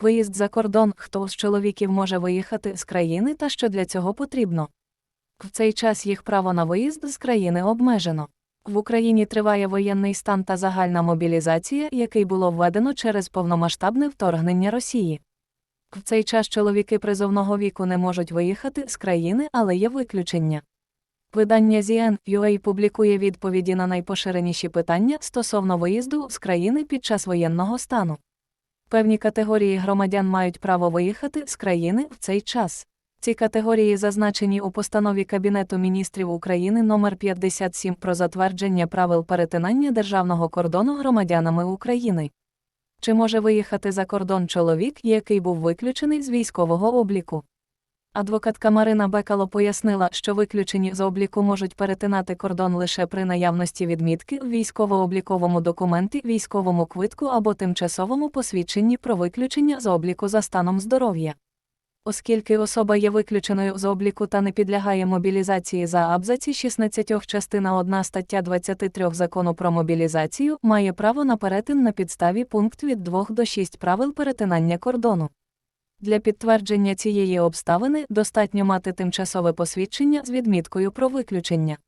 Виїзд за кордон, хто з чоловіків може виїхати з країни та що для цього потрібно. В цей час їх право на виїзд з країни обмежено. В Україні триває воєнний стан та загальна мобілізація, який було введено через повномасштабне вторгнення Росії. В цей час чоловіки призовного віку не можуть виїхати з країни, але є виключення. Видання ZN.UA публікує відповіді на найпоширеніші питання стосовно виїзду з країни під час воєнного стану. Певні категорії громадян мають право виїхати з країни в цей час. Ці категорії зазначені у постанові Кабінету міністрів України номер 57 про затвердження правил перетинання державного кордону громадянами України. Чи може виїхати за кордон чоловік, який був виключений з військового обліку? Адвокатка Марина Бекало пояснила, що виключені з обліку можуть перетинати кордон лише при наявності відмітки в військово-обліковому документі, військовому квитку або тимчасовому посвідченні про виключення з обліку за станом здоров'я. Оскільки особа є виключеною з обліку та не підлягає мобілізації за абзаці 16 частина 1 стаття 23 закону про мобілізацію, має право на перетин на підставі пункт від 2 до 6 правил перетинання кордону. Для підтвердження цієї обставини достатньо мати тимчасове посвідчення з відміткою про виключення.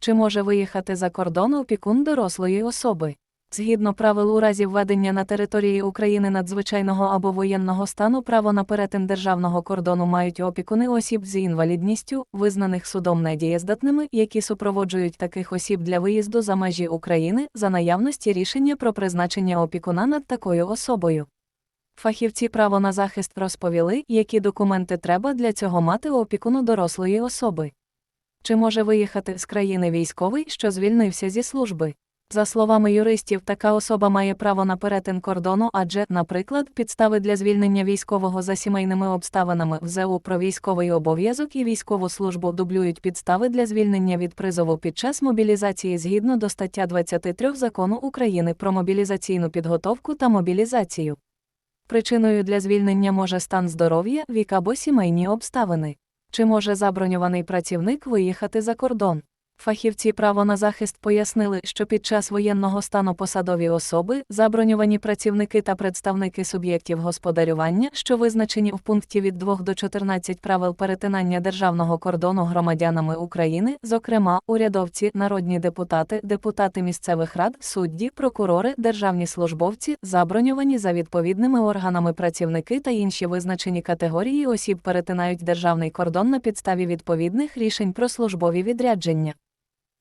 Чи може виїхати за кордон опікун дорослої особи? Згідно правил у разі введення на території України надзвичайного або воєнного стану право на перетин державного кордону мають опікуни осіб з інвалідністю, визнаних судом недієздатними, які супроводжують таких осіб для виїзду за межі України за наявності рішення про призначення опікуна над такою особою. Фахівці право на захист розповіли, які документи треба для цього мати опікуну дорослої особи. Чи може виїхати з країни військовий, що звільнився зі служби? За словами юристів, така особа має право на перетин кордону, адже, наприклад, підстави для звільнення військового за сімейними обставинами в ЗЕУ про військовий обов'язок і військову службу дублюють підстави для звільнення від призову під час мобілізації згідно до стаття 23 закону України про мобілізаційну підготовку та мобілізацію. Причиною для звільнення може стан здоров'я, вік або сімейні обставини. Чи може заброньований працівник виїхати за кордон? Фахівці право на захист пояснили, що під час воєнного стану посадові особи, заброньовані працівники та представники суб'єктів господарювання, що визначені в пункті від 2 до 14 правил перетинання державного кордону громадянами України, зокрема, урядовці, народні депутати, депутати місцевих рад, судді, прокурори, державні службовці, заброньовані за відповідними органами працівники та інші визначені категорії осіб перетинають державний кордон на підставі відповідних рішень про службові відрядження.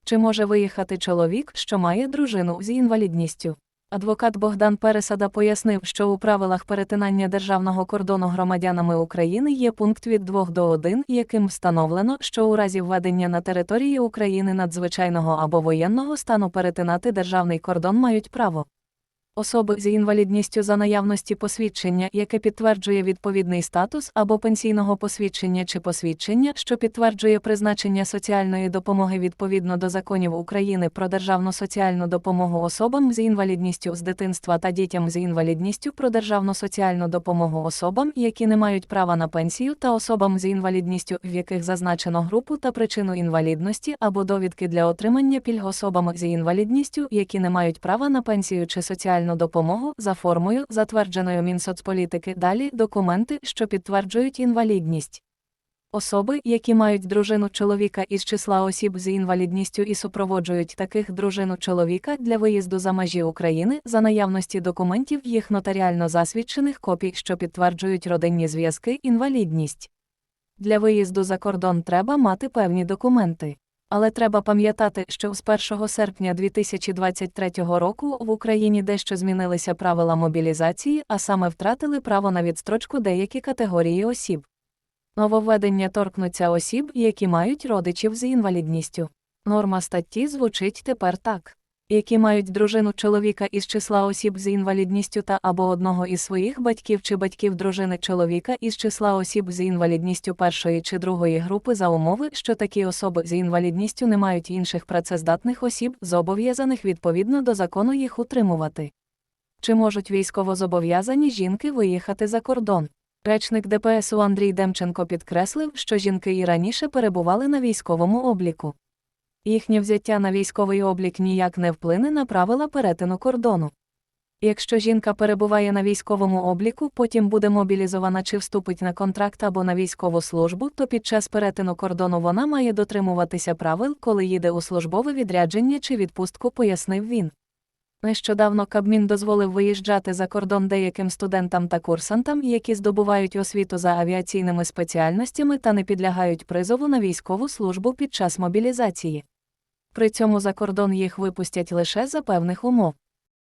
Чи може виїхати чоловік, що має дружину з інвалідністю? Адвокат Богдан Пересада пояснив, що у правилах перетинання державного кордону громадянами України є пункт від 2 до 1, яким встановлено, що у разі введення на території України надзвичайного або воєнного стану перетинати державний кордон мають право. Особи з інвалідністю за наявності посвідчення, яке підтверджує відповідний статус або пенсійного посвідчення чи посвідчення, що підтверджує призначення соціальної допомоги відповідно до законів України про державну соціальну допомогу особам з інвалідністю з дитинства та дітям з інвалідністю про державну соціальну допомогу особам, які не мають права на пенсію, та особам з інвалідністю, в яких зазначено групу та причину інвалідності або довідки для отримання пільг особам з інвалідністю, які не мають права на пенсію чи соціальну допомогу за формою, затвердженою Мінсоцполітики. Далі документи, що підтверджують інвалідність. Особи, які мають дружину чоловіка із числа осіб з інвалідністю і супроводжують таких дружину чоловіка для виїзду за межі України за наявності документів їх нотаріально засвідчених копій, що підтверджують родинні зв'язки, інвалідність. Для виїзду за кордон треба мати певні документи. Але треба пам'ятати, що з 1 серпня 2023 року в Україні дещо змінилися правила мобілізації, а саме втратили право на відстрочку деякі категорії осіб. Нововведення торкнуться осіб, які мають родичів з інвалідністю. Норма статті звучить тепер так. Які мають дружину чоловіка із числа осіб з інвалідністю та або одного із своїх батьків чи батьків дружини чоловіка із числа осіб з інвалідністю першої чи другої групи за умови, що такі особи з інвалідністю не мають інших працездатних осіб, зобов'язаних відповідно до закону їх утримувати. Чи можуть військовозобов'язані жінки виїхати за кордон? Речник ДПСУ Андрій Демченко підкреслив, що жінки і раніше перебували на військовому обліку. Їхнє взяття на військовий облік ніяк не вплине на правила перетину кордону. Якщо жінка перебуває на військовому обліку, потім буде мобілізована чи вступить на контракт або на військову службу, то під час перетину кордону вона має дотримуватися правил, коли їде у службове відрядження чи відпустку, пояснив він. Нещодавно Кабмін дозволив виїжджати за кордон деяким студентам та курсантам, які здобувають освіту за авіаційними спеціальностями та не підлягають призову на військову службу під час мобілізації. При цьому за кордон їх випустять лише за певних умов.